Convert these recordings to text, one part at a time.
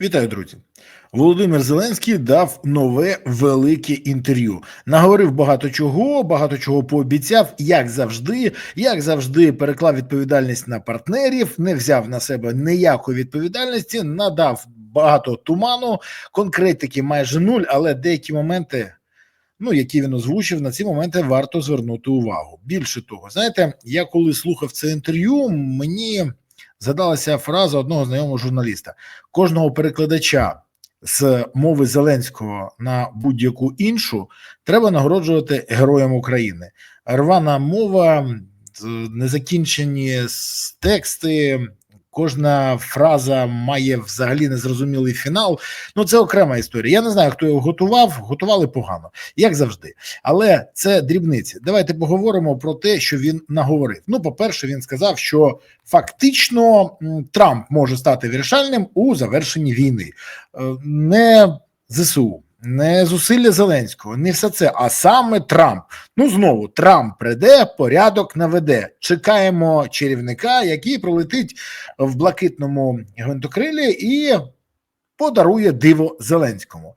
Вітаю, друзі. Володимир Зеленський дав нове велике інтерв'ю. Наговорив багато чого, багато чого пообіцяв, як завжди, як завжди, переклав відповідальність на партнерів, не взяв на себе ніякої відповідальності, надав багато туману, конкретики майже нуль, але деякі моменти. Ну, які він озвучив, на ці моменти варто звернути увагу. Більше того, знаєте, я коли слухав це інтерв'ю, мені згадалася фраза одного знайомого журналіста: кожного перекладача з мови Зеленського на будь-яку іншу треба нагороджувати героям України. Рвана мова, незакінчені тексти. Кожна фраза має взагалі незрозумілий фінал. Ну це окрема історія. Я не знаю, хто його готував. Готували погано, як завжди. Але це дрібниці. Давайте поговоримо про те, що він наговорив. Ну, по-перше, він сказав, що фактично Трамп може стати вирішальним у завершенні війни, не ЗСУ. Не зусилля Зеленського, не все це, а саме Трамп. Ну знову Трамп прийде, порядок наведе. Чекаємо чарівника, який пролетить в блакитному гвинтокрилі і подарує диво Зеленському.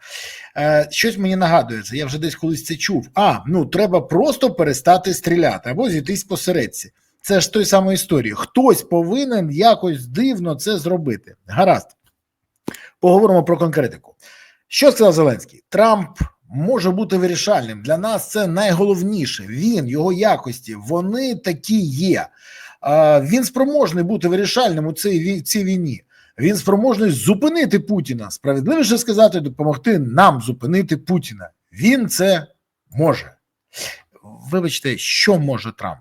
Е, Щось мені нагадується, я вже десь колись це чув. А ну треба просто перестати стріляти або зійтись посередці. Це ж той самої історії. Хтось повинен якось дивно це зробити. Гаразд, поговоримо про конкретику. Що сказав Зеленський? Трамп може бути вирішальним. Для нас це найголовніше. Він, його якості, вони такі є. Він спроможний бути вирішальним у цій цій війні. Він спроможний зупинити Путіна. Справедливіше сказати, допомогти нам зупинити Путіна. Він це може. Вибачте, що може Трамп?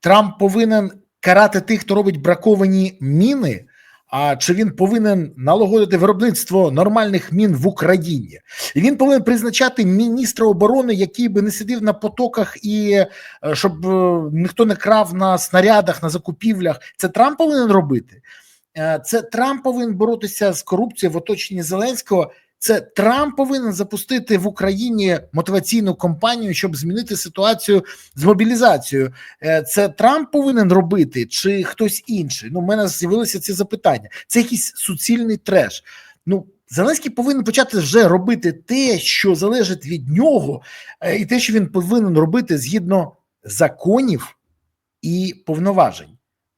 Трамп повинен карати тих, хто робить браковані міни. А чи він повинен налагодити виробництво нормальних мін в Україні? І він повинен призначати міністра оборони, який би не сидів на потоках, і е, щоб е, ніхто не крав на снарядах, на закупівлях. Це Трамп повинен робити. Е, це Трамп повинен боротися з корупцією в оточенні Зеленського. Це Трамп повинен запустити в Україні мотиваційну кампанію, щоб змінити ситуацію з мобілізацією. Це Трамп повинен робити, чи хтось інший? Ну, в мене з'явилися ці запитання. Це якийсь суцільний треш. Ну, Зеленський повинен почати вже робити те, що залежить від нього, і те, що він повинен робити згідно законів і повноважень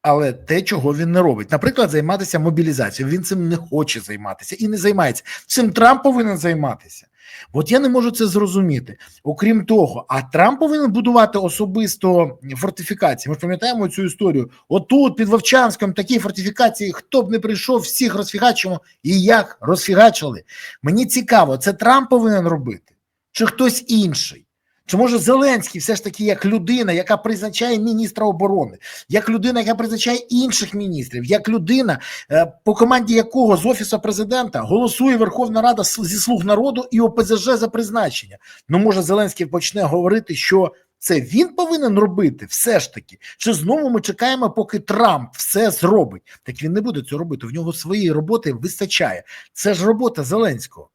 але те, чого він не робить, наприклад, займатися мобілізацією. Він цим не хоче займатися і не займається. Цим Трамп повинен займатися. От я не можу це зрозуміти. Окрім того, а Трамп повинен будувати особисто фортифікації. Ми ж пам'ятаємо цю історію. Отут, під Вовчанськом, такі фортифікації, хто б не прийшов, всіх розфігачимо і як розфігачили. Мені цікаво, це Трамп повинен робити, чи хтось інший. Чи може Зеленський все ж таки як людина, яка призначає міністра оборони, як людина, яка призначає інших міністрів, як людина, е, по команді якого з офісу президента голосує Верховна Рада зі слуг народу і ОПЗЖ за призначення? Ну може Зеленський почне говорити, що це він повинен робити, все ж таки, чи знову ми чекаємо, поки Трамп все зробить? Так він не буде цього робити. В нього своєї роботи вистачає. Це ж робота Зеленського.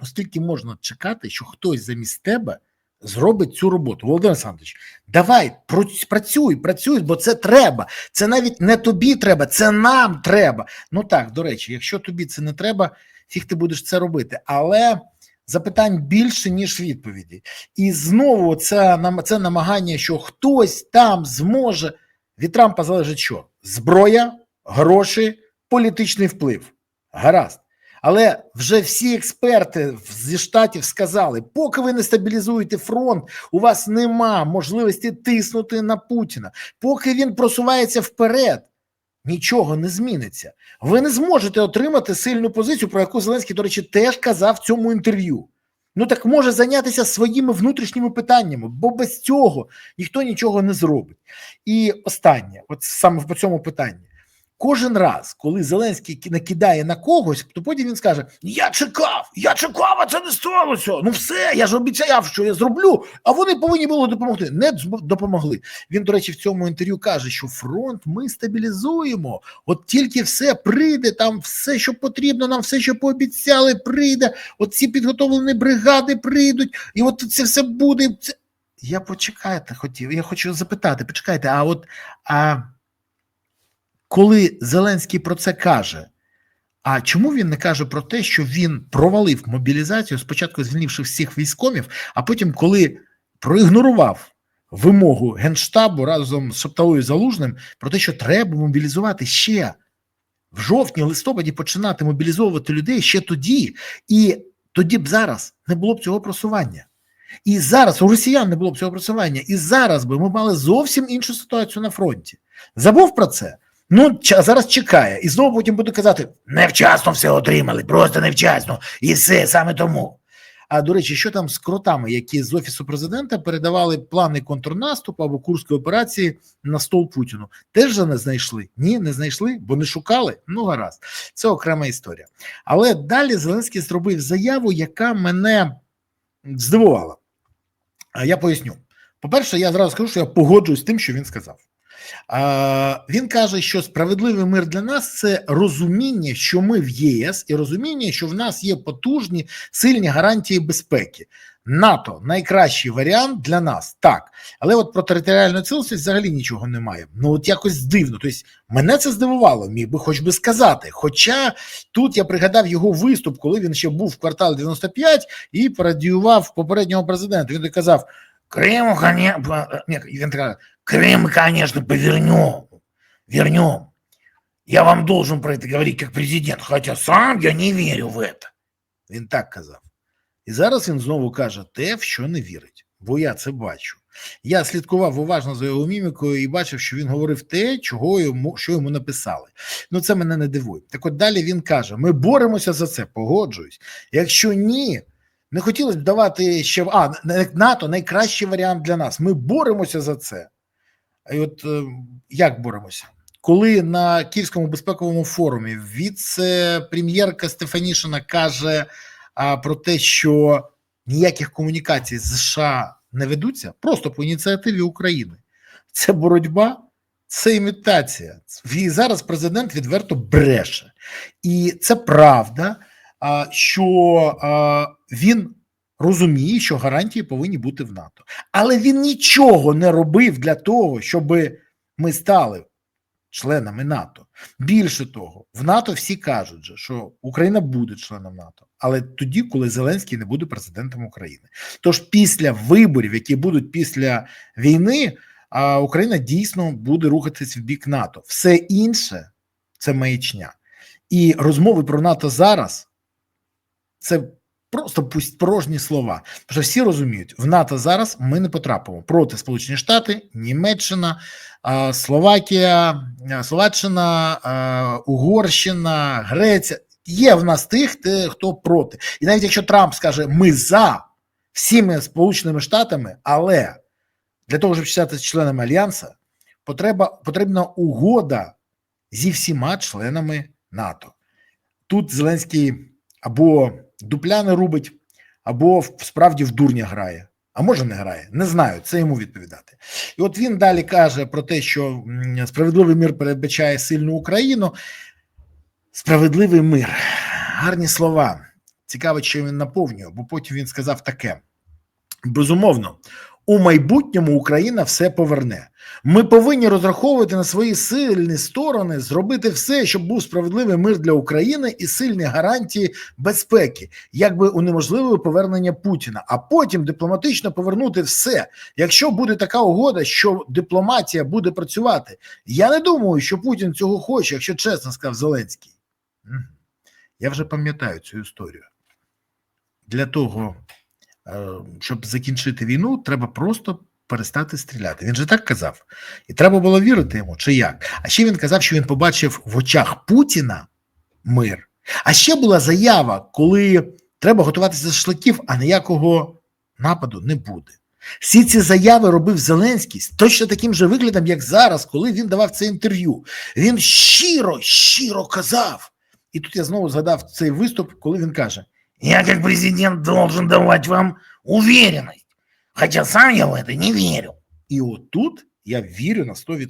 Оскільки можна чекати, що хтось замість тебе зробить цю роботу. Володимир Олександрович, давай працюй, працюй, бо це треба. Це навіть не тобі треба, це нам треба. Ну так, до речі, якщо тобі це не треба, фіг ти будеш це робити. Але запитань більше, ніж відповіді. І знову це, це намагання, що хтось там зможе. Від Трампа залежить що? Зброя, гроші, політичний вплив. Гаразд. Але вже всі експерти зі штатів сказали: поки ви не стабілізуєте фронт, у вас нема можливості тиснути на Путіна. Поки він просувається вперед, нічого не зміниться. Ви не зможете отримати сильну позицію, про яку Зеленський, до речі, теж казав в цьому інтерв'ю. Ну так може зайнятися своїми внутрішніми питаннями, бо без цього ніхто нічого не зробить. І останнє, от саме по цьому питанні. Кожен раз, коли Зеленський накидає на когось, то потім він скаже: Я чекав, я чекав, а це не сталося. Ну все, я ж обіцяв, що я зроблю. А вони повинні були допомогти. Не допомогли. Він, до речі, в цьому інтерв'ю каже, що фронт ми стабілізуємо. От тільки все прийде, там все, що потрібно, нам все, що пообіцяли, прийде. От ці підготовлені бригади прийдуть, і от це все буде. Я почекайте, хотів. Я хочу запитати, почекайте, а от. а коли Зеленський про це каже, А чому він не каже про те, що він провалив мобілізацію, спочатку звільнивши всіх військомів, а потім, коли проігнорував вимогу генштабу разом з Шепталою Залужним про те, що треба мобілізувати ще в жовтні, листопаді починати мобілізовувати людей ще тоді, і тоді б зараз не було б цього просування. І зараз у росіян не було б цього просування, і зараз би ми мали зовсім іншу ситуацію на фронті. Забув про це? Ну, зараз чекає, і знову потім буде казати: невчасно все отримали, просто невчасно, і все саме тому. А до речі, що там з кротами, які з офісу президента передавали плани контрнаступу або курської операції на стол Путіну, теж не знайшли? Ні, не знайшли, бо не шукали. Ну гаразд, це окрема історія. Але далі Зеленський зробив заяву, яка мене здивувала. Я поясню. По-перше, я зразу скажу, що я погоджуюсь з тим, що він сказав. Він каже, що справедливий мир для нас це розуміння, що ми в ЄС, і розуміння, що в нас є потужні сильні гарантії безпеки. НАТО найкращий варіант для нас, так. Але от про територіальну цілісність взагалі нічого немає. Ну от якось дивно. Тобто мене це здивувало, міг би хоч би сказати. Хоча тут я пригадав його виступ, коли він ще був в квартал 95 і пародіював попереднього президента. Він казав: Крим, конечно, він каже, Крым, конечно, повернем, вернем. Я вам должен про это говорить как президент, хотя сам я не вірю в это. Він так казав. І зараз він знову каже те, в що не вірить, бо я це бачу. Я слідкував уважно за його мімікою і бачив, що він говорив те, чого йому що йому написали. Ну це мене не дивує. Так от далі він каже: ми боремося за це, погоджуюсь. Якщо ні, не хотілося б давати ще а НАТО найкращий варіант для нас. Ми боремося за це. І от е, як боремося? Коли на Київському безпековому форумі віце-прем'єрка Стефанішина каже а, про те, що ніяких комунікацій з США не ведуться, просто по ініціативі України, це боротьба, це імітація. І зараз президент відверто бреше. І це правда, що він розуміє, що гарантії повинні бути в НАТО. Але він нічого не робив для того, щоб ми стали членами НАТО. Більше того, в НАТО всі кажуть, що Україна буде членом НАТО, але тоді, коли Зеленський не буде президентом України. Тож після виборів, які будуть після війни, Україна дійсно буде рухатись в бік НАТО. Все інше це маячня. І розмови про НАТО зараз це просто порожні слова. Тому що всі розуміють, в НАТО зараз ми не потрапимо проти Сполучені Штати, Німеччина, Словакія, Словаччина, Угорщина, Греція. Є в нас тих, хто проти. І навіть якщо Трамп скаже, ми за всіми Сполученими Штатами, але для того, щоб стати членами Альянсу, потреба, потрібна угода зі всіма членами НАТО. Тут Зеленський або дупляни рубить, або справді в дурня грає. А може не грає, не знаю, це йому відповідати. І от він далі каже про те, що справедливий мир передбачає сильну Україну. Справедливий мир, гарні слова. Цікаво, чи він наповнює, бо потім він сказав таке: безумовно, у майбутньому Україна все поверне. Ми повинні розраховувати на свої сильні сторони, зробити все, щоб був справедливий мир для України і сильні гарантії безпеки, якби унеможливили повернення Путіна, а потім дипломатично повернути все. Якщо буде така угода, що дипломатія буде працювати, я не думаю, що Путін цього хоче, якщо чесно сказав Зеленський. Я вже пам'ятаю цю історію. Для того, щоб закінчити війну, треба просто перестати стріляти. Він же так казав. І треба було вірити йому, чи як. А ще він казав, що він побачив в очах Путіна мир. А ще була заява, коли треба готуватися до шашликів, а ніякого нападу не буде. Всі ці заяви робив Зеленський з точно таким же виглядом, як зараз, коли він давав це інтерв'ю. Він щиро, щиро казав. І тут я знову згадав цей виступ, коли він каже: Я, як президент, должен давати вам уверенность, хоча сам я в это не вірю. І отут я вірю на 100%.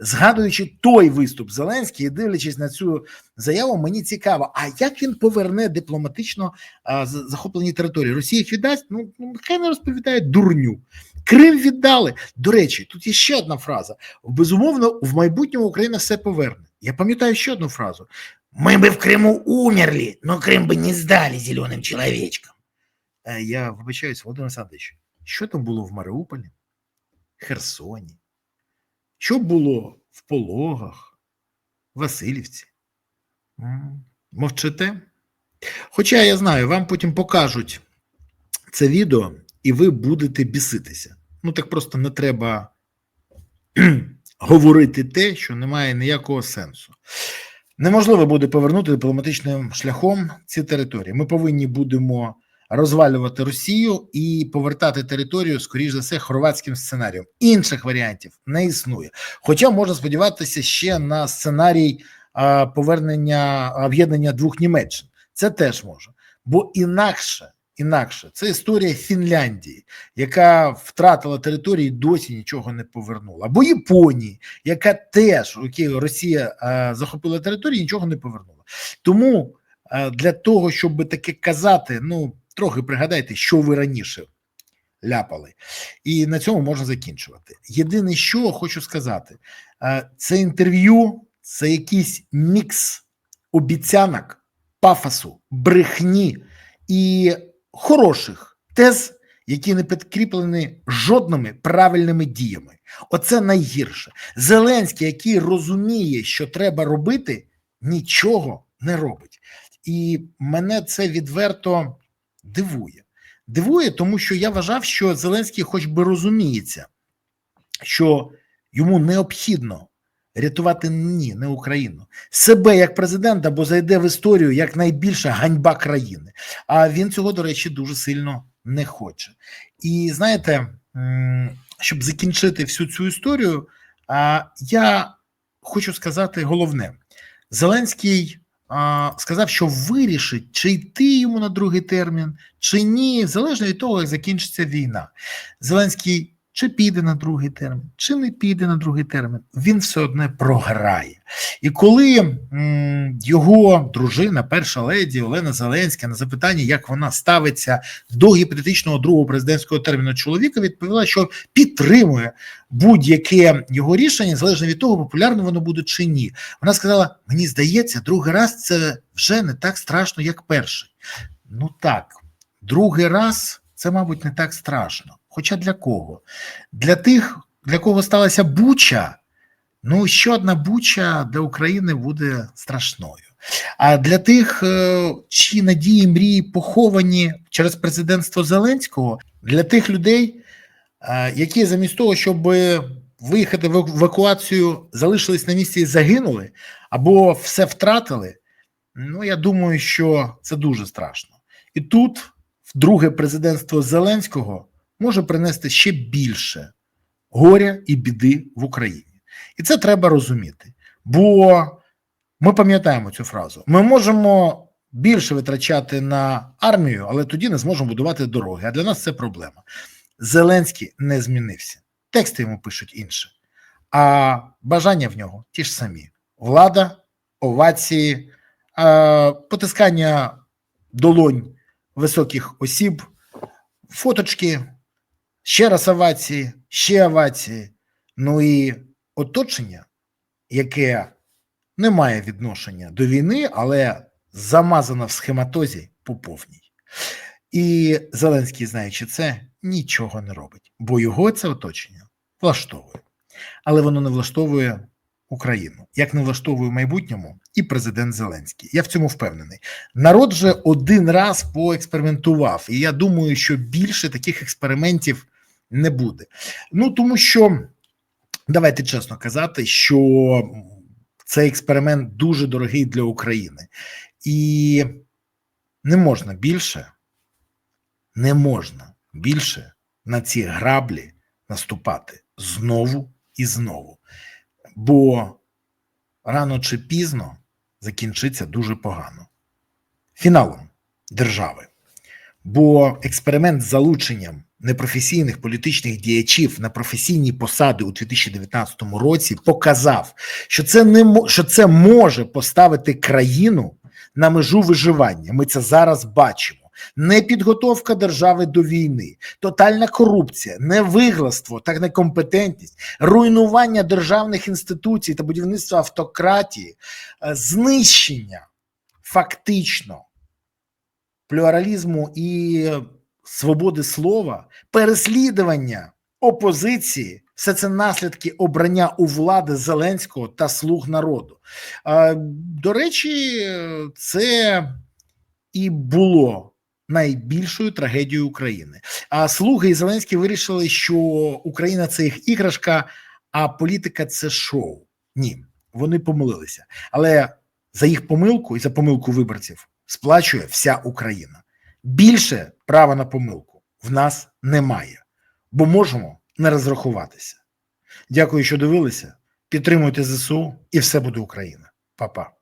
Згадуючи той виступ Зеленський і дивлячись на цю заяву, мені цікаво, а як він поверне дипломатично а, захоплені території? Росія їх віддасть? Ну, ну нехай не розповідає дурню. Крим віддали. До речі, тут є ще одна фраза: безумовно, в майбутньому Україна все поверне. Я пам'ятаю ще одну фразу. Мы бы в Крыму умерли, но Крым бы не сдали зеленым человечкам. Е, Я вибачаюсь, Володимир Олександрович, що там було в Маріуполі, Херсоні? Що було в Пологах, Васильівці? М, Мовчите? Хоча я знаю, вам потім покажуть це відео, і ви будете біситися. Ну так просто не треба кхм, говорити те, що не має ніякого сенсу. Неможливо буде повернути дипломатичним шляхом ці території. Ми повинні будемо розвалювати Росію і повертати територію, скоріш за все, хорватським сценарієм. Інших варіантів не існує. Хоча можна сподіватися ще на сценарій повернення об'єднання двох Німеччин. Це теж може, бо інакше. Інакше це історія Фінляндії, яка втратила території, і досі нічого не повернула, або Японії, яка теж Росія е, захопила територію, і нічого не повернула. Тому е, для того, щоб таке казати, ну трохи пригадайте, що ви раніше ляпали, і на цьому можна закінчувати. Єдине, що хочу сказати, е, це інтерв'ю, це якийсь мікс обіцянок, пафосу, брехні і хороших тез, які не підкріплені жодними правильними діями. Оце найгірше. Зеленський, який розуміє, що треба робити, нічого не робить. І мене це відверто дивує. Дивує, тому що я вважав, що Зеленський хоч би розуміється, що йому необхідно рятувати ні, не Україну, себе як президента, бо зайде в історію як найбільша ганьба країни. А він цього, до речі, дуже сильно не хоче. І знаєте, щоб закінчити всю цю історію, я хочу сказати головне: Зеленський сказав, що вирішить, чи йти йому на другий термін, чи ні, залежно від того, як закінчиться війна. Зеленський чи піде на другий термін, чи не піде на другий термін, він все одне програє. І коли його дружина, перша леді Олена Зеленська, на запитання, як вона ставиться до гіпотетичного другого президентського терміну чоловіка, відповіла, що підтримує будь-яке його рішення, залежно від того, популярно воно буде чи ні. Вона сказала: мені здається, другий раз це вже не так страшно, як перший. Ну так, другий раз це, мабуть, не так страшно. Хоча для кого? Для тих, для кого сталася буча, ну ще одна буча для України буде страшною. А для тих, е, чиї надії мрії поховані через президентство Зеленського, для тих людей, е, які замість того, щоб виїхати в евакуацію, залишились на місці і загинули, або все втратили. Ну, я думаю, що це дуже страшно. І тут друге президентство Зеленського може принести ще більше горя і біди в Україні. І це треба розуміти. Бо ми пам'ятаємо цю фразу: ми можемо більше витрачати на армію, але тоді не зможемо будувати дороги. А для нас це проблема. Зеленський не змінився. Тексти йому пишуть інше, а бажання в нього ті ж самі: влада, овації, потискання долонь високих осіб, фоточки, ще раз овації, ще овації. Ну і оточення, яке не має відношення до війни, але замазано в схематозі по повній. І Зеленський, знаючи це, нічого не робить, бо його це оточення влаштовує. Але воно не влаштовує Україну, як не влаштовує в майбутньому і президент Зеленський. Я в цьому впевнений. Народ же один раз поекспериментував, і я думаю, що більше таких експериментів не буде. Ну тому що давайте чесно казати, що цей експеримент дуже дорогий для України, і не можна більше, не можна більше на ці граблі наступати знову і знову. Бо рано чи пізно закінчиться дуже погано фіналом держави. Бо експеримент з залученням непрофесійних політичних діячів на професійні посади у 2019 році показав, що це не що це може поставити країну на межу виживання. Ми це зараз бачимо. непідготовка держави до війни, тотальна корупція, невигластво та некомпетентність, руйнування державних інституцій та будівництво автократії, е, знищення фактично плюралізму і свободи слова, переслідування опозиції. Все це наслідки обрання у влади Зеленського та слуг народу. До речі, це і було найбільшою трагедією України. А слуги і Зеленський вирішили, що Україна це їх іграшка, а політика це шоу. Ні, вони помилилися. Але за їх помилку і за помилку виборців сплачує вся Україна. Більше права на помилку в нас немає, бо можемо не розрахуватися. Дякую, що дивилися. Підтримуйте ЗСУ, і все буде Україна. Па-па.